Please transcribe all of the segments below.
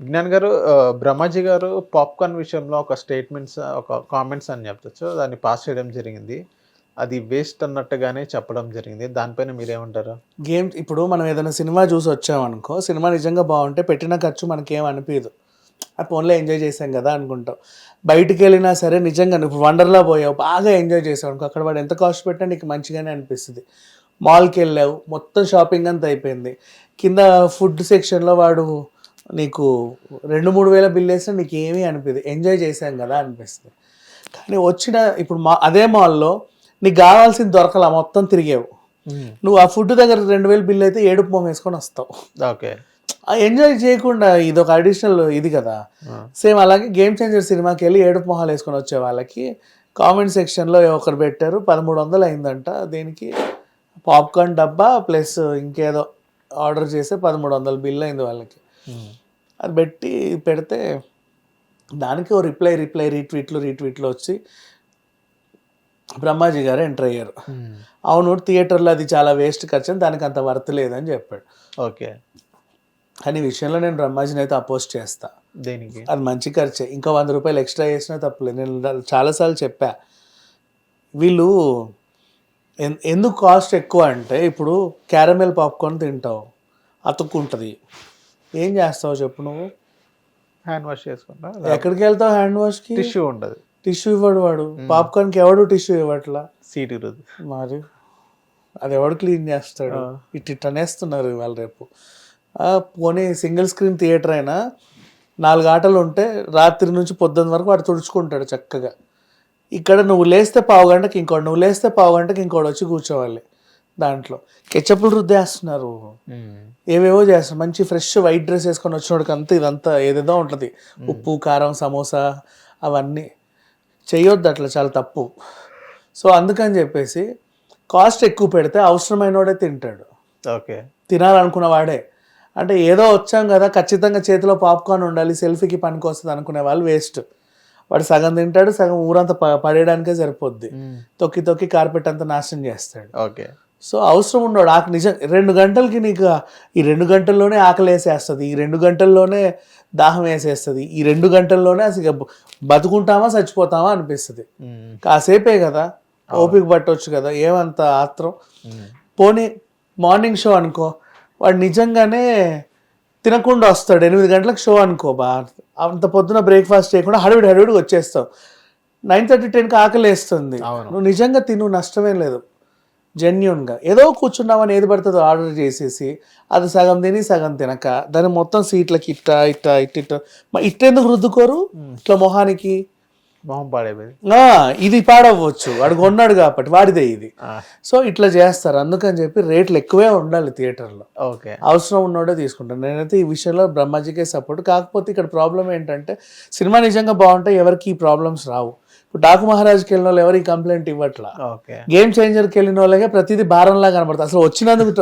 విజ్ఞాన్ గారు బ్రహ్మాజీ గారు పాప్కార్న్ విషయంలో ఒక స్టేట్మెంట్స్ ఒక కామెంట్స్ అని చెప్పచ్చు. దాన్ని పాస్ చేయడం జరిగింది. అది వేస్ట్ అన్నట్టుగానే చెప్పడం జరిగింది. దానిపైన మీరేమంటారు? గేమ్ ఇప్పుడు మనం ఏదైనా సినిమా చూసి వచ్చామనుకో సినిమా నిజంగా బాగుంటే పెట్టిన ఖర్చు మనకేం అనిపించదు ఆ ఫోన్లో ఎంజాయ్ చేసాం కదా అనుకుంటాం. బయటికి వెళ్ళినా సరే నిజంగా నువ్వు వండర్లా పోయావు బాగా ఎంజాయ్ చేసావు అనుకో అక్కడ వాడు ఎంత కాస్ట్ పెట్టినా నీకు మంచిగానే అనిపిస్తుంది. మాల్కి వెళ్ళావు మొత్తం షాపింగ్ అంతా అయిపోయింది. కింద ఫుడ్ సెక్షన్లో వాడు నీకు రెండు మూడు వేల బిల్ వేసినా నీకు ఏమీ అనిపించదు ఎంజాయ్ చేసాం కదా అనిపిస్తుంది. కానీ వచ్చిన ఇప్పుడు మా అదే మాల్లో నీకు కావాల్సింది దొరకలా మొత్తం తిరిగావు. నువ్వు ఆ ఫుడ్ దగ్గర రెండు వేలు బిల్ అయితే ఏడుపు మొహం వేసుకొని వస్తావు. ఓకే. ఎంజాయ్ చేయకుండా ఇది ఒక అడిషనల్ ఇది కదా. సేమ్ అలాగే గేమ్ చేంజర్ సినిమాకి వెళ్ళి ఏడుపు మొహాలు వేసుకొని వచ్చే వాళ్ళకి కామెంట్ సెక్షన్లో ఒకరు పెట్టారు పదమూడు వందలు అయిందంట. దీనికి? పాప్కార్న్ డబ్బా ప్లస్ ఇంకేదో ఆర్డర్ చేస్తే పదమూడు వందలు బిల్ అయింది వాళ్ళకి. అది పెట్టి పెడితే దానికి ఓ రిప్లై రిప్లై రీట్వీట్లు రీట్వీట్లు వచ్చి బ్రహ్మాజీ గారు ఎంటర్ అయ్యారు. అవును థియేటర్లో అది చాలా వేస్ట్ ఖర్చు అని దానికి అంత వర్త్ లేదని చెప్పాడు. ఓకే. కానీ విషయంలో నేను బ్రహ్మాజీని అయితే అపోజ్ చేస్తా. దేనికి? అది మంచి ఖర్చే. ఇంకా వంద రూపాయలు ఎక్స్ట్రా చేసినా తప్పలేదు నేను చాలాసార్లు చెప్పా. వీళ్ళు ఎందుకు కాస్ట్ ఎక్కువ అంటే ఇప్పుడు క్యారమెల్ పాప్కార్న్ తింటావు అతుక్కుంటుంది. ఏం చేస్తావు చెప్పు నువ్వు? హ్యాండ్ వాష్ చేసుకుంటా. ఎక్కడికి వెళ్తావు హ్యాండ్ వాష్కి టిష్యూ ఉండదు టిష్యూ ఇవ్వడు వాడు. పాప్కార్న్కి ఎవడు టిష్యూ ఇవ్వట్లా? సీట్ ఇరుదు. మరి? అది ఎవడు క్లీన్ చేస్తాడు? ఇట్ ఇట్ అనేస్తున్నారు ఇవాళ రేపు. పోనీ సింగిల్ స్క్రీన్ థియేటర్ అయినా నాలుగు ఆటలు ఉంటే రాత్రి నుంచి పొద్దున్న వరకు వాడు తుడుచుకుంటాడు చక్కగా. ఇక్కడ నువ్వు లేస్తే పావు గంటకి ఇంకోటి నువ్వు లేస్తే పావు గంటకి ఇంకోటి వచ్చి కూర్చోవాలి. దాంట్లో. కెచ్చప్పులు రుద్దేస్తున్నారు. ఏవేవో చేస్తున్నారు. మంచి ఫ్రెష్ వైట్ డ్రెస్ వేసుకొని వచ్చినోడికి అంతా ఇదంతా ఏదేదో ఉంటుంది. ఉప్పు కారం సమోసా అవన్నీ. చేయొద్దు అట్లా చాలా తప్పు. సో అందుకని చెప్పేసి కాస్ట్ ఎక్కువ పెడితే అవసరమైనోడే తింటాడు. ఓకే. తినాలనుకున్న వాడే. అంటే ఏదో వచ్చాం కదా ఖచ్చితంగా చేతిలో పాప్కార్న్ ఉండాలి సెల్ఫీకి పనికి వస్తుంది అనుకునే వాళ్ళు వేస్ట్. వాడు సగం తింటాడు సగం ఊరంతా పడేయడానికే సరిపోద్ది. తొక్కి తొక్కి కార్పెట్ అంతా నాశనం చేస్తాడు. ఓకే. సో అవసరం ఉండడు. ఆకు నిజం రెండు గంటలకి నీకు ఈ రెండు గంటల్లోనే ఆకలి వేసేస్తుంది ఈ రెండు గంటల్లోనే దాహం వేసేస్తుంది ఈ రెండు గంటల్లోనే అసలు బతుకుంటామా చచ్చిపోతామా అనిపిస్తుంది. కాసేపే కదా ఓపిక పట్టవచ్చు కదా ఏమంత ఆత్రం. పోనీ మార్నింగ్ షో అనుకో వాడు నిజంగానే తినకుండా వస్తాడు ఎనిమిది గంటలకు షో అనుకో బా. అంత పొద్దున బ్రేక్ఫాస్ట్ చేయకుండా హడవిడి హడవిడికి వచ్చేస్తావు. నైన్ థర్టీ టెన్కి ఆకలి వేస్తుంది. నువ్వు నిజంగా తిను నష్టమేం లేదు. జెన్యున్గా ఏదో కూర్చున్నామని ఏది పడుతుందో ఆర్డర్ చేసేసి అది సగం తిని సగం తినక దాన్ని మొత్తం సీట్లకి ఇట్ట ఇట్ట ఇట్ట ఇట్ట ఇట్టెందుకు రుద్దుకోరు? ఇట్లా మొహానికి మొహం పాడైపోయింది. ఇది పాడవచ్చు వాడు కొన్నాడు కాబట్టి వాడిదే ఇది. సో ఇట్లా చేస్తారు. అందుకని చెప్పి రేట్లు ఎక్కువే ఉండాలి థియేటర్లో. ఓకే. అవసరం ఉన్నోడే తీసుకుంటాను నేనైతే ఈ విషయంలో బ్రహ్మాజీకే సపోర్ట్. కాకపోతే ఇక్కడ ప్రాబ్లం ఏంటంటే సినిమా నిజంగా బాగుంటే ఎవరికి ఈ ప్రాబ్లమ్స్ రావు. ఇప్పుడు డాకు మహారాజ్కి వెళ్ళిన వాళ్ళు ఎవరికి కంప్లైంట్ ఇవ్వట్లా? ఓకే. గేమ్ చేంజర్కి వెళ్ళిన వాళ్ళకే ప్రతిదీ భారంలా కనబడుతుంది. అసలు వచ్చినందుకు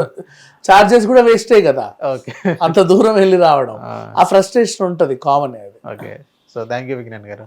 చార్జెస్ కూడా వేస్టే కదా. ఓకే. అంత దూరం వెళ్ళి రావడం. ఆ. ఫ్రస్ట్రేషన్ ఉంటుంది కామన్ అది. Okay. So thank you Vignan గారు.